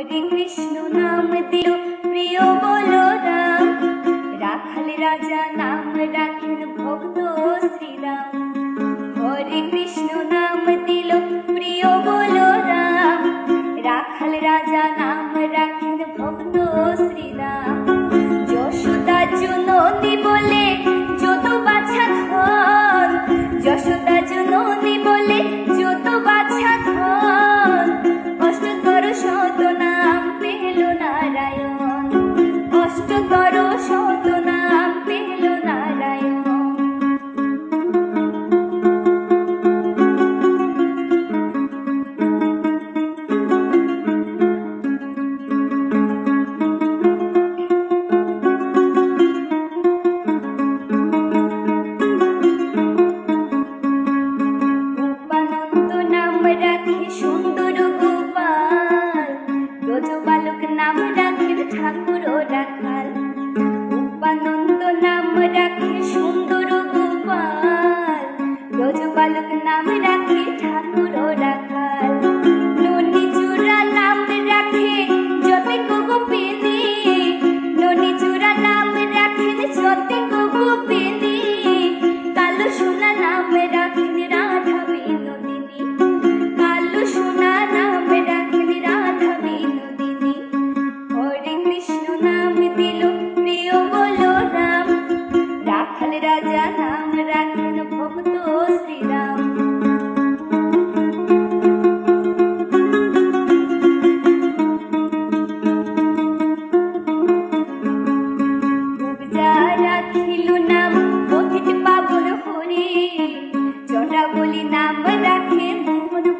হরে কৃষ্ণ নাম দিল, প্রিয় বলরাম রাখাল রাজা নাম রাখেন ভক্ত শ্রীরাম। হরে কৃষ্ণ নাম দিল, প্রিয় বলরাম রাখাল রাজা নাম রাখেন ভক্ত শ্রীরাম। যশোদা জননী বলে যত বাছা ধন যশোদা নাম রাখে ঠাকুর রাখাল। ননি চূড়া নাম রাখে যতে গোপিনী ননি চূড়া নাম রাখেন যতে গোপিনী কালো সোনা নাম রাখেন রাধা বিনোদিনী। কালো সোনা নাম রাখেন রাধা বিনোদিনী। হরে কৃষ্ণ নাম দিল, প্রিয় বলো রাম। রাখাল রাজা নাম রাখেন ভক্ত শ্রীরাম।